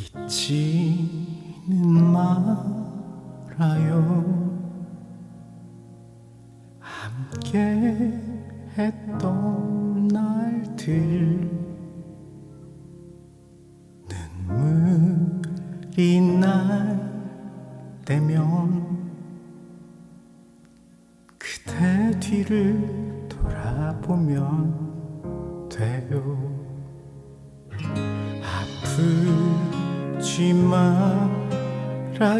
잊지는 말아요. 함께 했던 날들 눈물이 날 때면 그대 뒤를 돌아보면 돼요. 아 프지 말아요.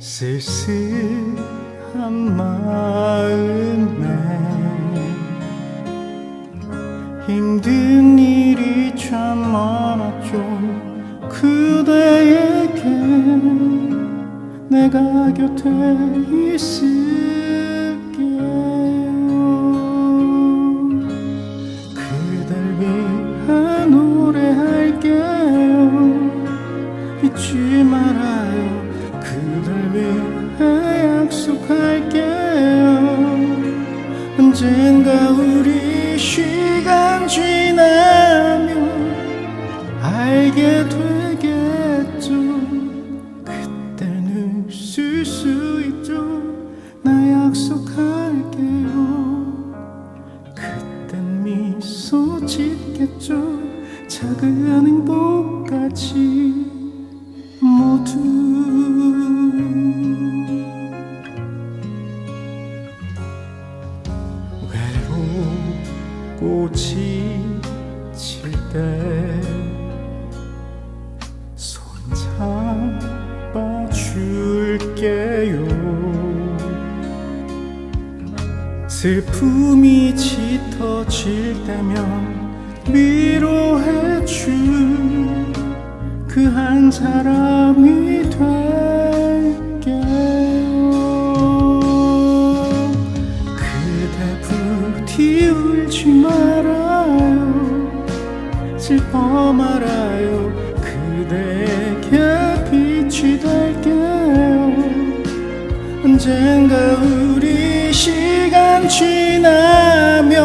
쓸쓸한 마음에 힘든 일이 참 많았죠. 그대에게 내가 곁에 있을 말아요. 그댈 위해 약속할게요. 언젠가 우리 시간 지나면 알게 되겠죠. 그때는 쓸수 있죠. 나 약속할게요. 그땐 미소 짓겠죠. 작은 모두 외롭고 지칠 때 손잡아줄게요. 슬픔이 짙어질 때면 위로해줄 그 한 사람이 될게요. 그대 부디 울지 말아요. 슬퍼 말아요. 그대에게 빛이 될게요. 언젠가 우리 시간 지나면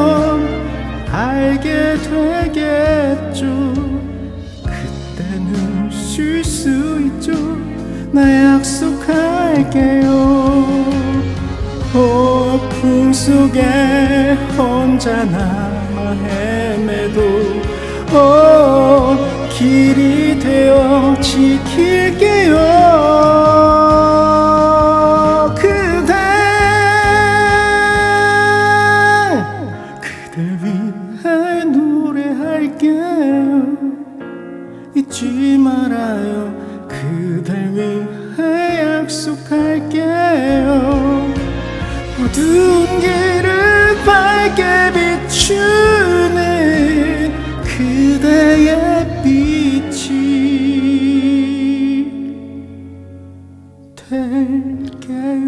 알게 되겠죠 쉴수 있죠. 나 약속할게요. 폭풍 속에 혼자 남아 헤매도 오, 길이 되어 지킬게요 잊지 말아요. 그댈 위해 약속할게요. 어두운 길을 밝게 비추는 그대의 빛이 될게요